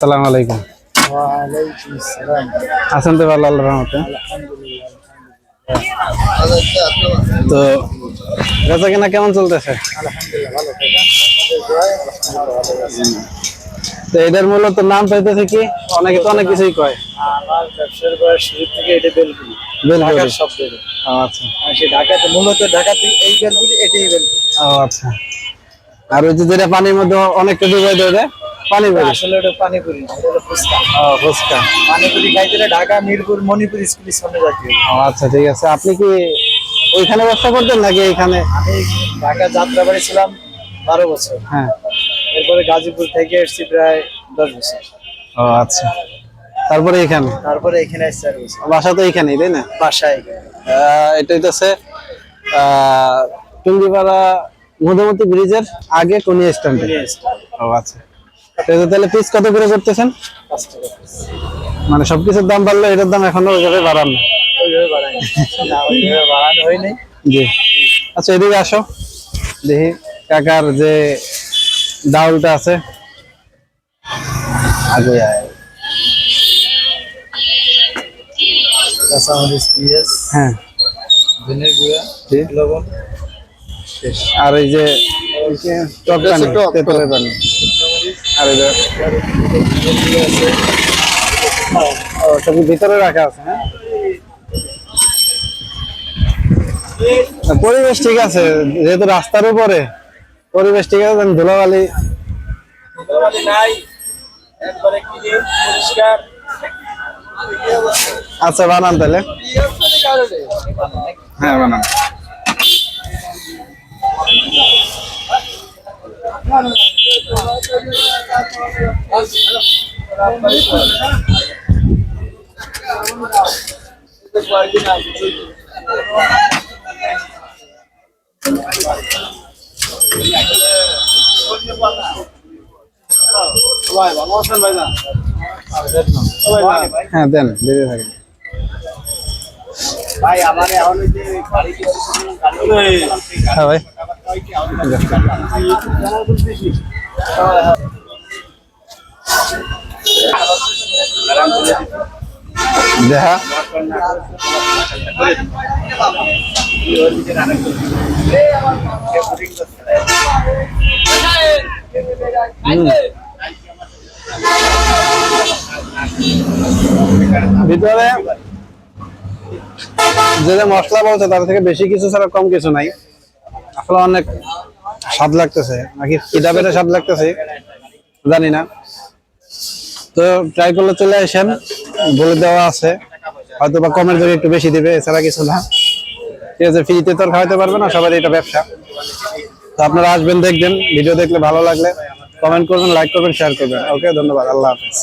সালাম আলাইকুম। আছেন তো ভালো আল্লাহর রহমতে? তো বেচা কেনা কেমন চলতেছে। তো এটার মূলত নাম পাইতেছে কি? অনেকে তো অনেক কিছুই কয়। আমার ব্যবসার বয়স শুরু থেকে এটা বেলগুলি। শব্দ আচ্ছা। সে ঢাকাতে মূলত ঢাকাতে এই বেলগুলি এটাই বেলগুলি ও আচ্ছা। আর ওই যে যেটা পানির মধ্যে অনেকটা ডুবাই দেয় আসলে ওটা পানিপুরি না, এটা ফুচকা। ও ফুচকা। পানিপুরি খাইতে ঢাকা মিরপুর মণিপুর স্কুলের সামনে জাতীয় ও আচ্ছা ঠিক আছে। আপনি কি ওইখানে ব্যবসা করতেন নাকি এইখানে? আমি ঢাকা যাত্রাবাড়ি ছিলাম বারো বছর। হ্যাঁ। এরপরে গাজীপুর থেকে এসেছি প্রায় দশ বছর। ও আচ্ছা। তারপরে এখানে? তারপরে এখানে বছর। বাসা তো এইখানেই তাই না? বাসায়। আহ, এটা হইতেছে আহ টুঙ্গিপাড়া মধুমতি ব্রিজের আগে কোন স্ট্যান্ডে। ও আচ্ছা। তাহলে পিস কত করে করতেছেন। মানে সবকিছুর দাম বাড়লো এটার দাম এখনও ওইভাবে বাড়ান না জি। আচ্ছা এদিকে আসো। দেখি কাকার যে ডাউলটা আছে। আগে আয়। হ্যাঁ। আর এই যে টক পানি তেঁতুলের পানি। সব ভিতরে রাখা আছে হ্যাঁ? পরিবেশ ঠিক আছে যেহেতু রাস্তার উপরে পরিবেশ ঠিক আছে আমি ধুলাবালি নাই একবারে ক্লিন পরিষ্কার। আচ্ছা বানান তাহলে। হ্যাঁ বানান। হ্যাঁ দেন দিতে থাকেন ভাই আমার এখন ওই যে গাড়ি হ্যাঁ ভাই। ভিতরে যে মশলা বলছে তার থেকে বেশি কিছু ছাড়া কম কিছু নাই। আসলে অনেক স্বাদ লাগতেছে? নাকি পিঠা পেটে স্বাদ লাগতেছে? জানি না। তো ট্রাই করলে চলে আসেন। বলে দেওয়া আছে। হয়তো বা কমের জন্য একটু বেশি দিবে, এছাড়া কিছু না। ঠিক আছে ফ্রিতে তো খাওয়াতে পারবে না সবার এটা ব্যবসা। তো আপনারা আসবেন, দেখবেন। ভিডিও দেখলে ভালো লাগলে কমেন্ট করবেন লাইক করবেন শেয়ার করবেন। ওকে, ধন্যবাদ। আল্লাহ হাফেজ।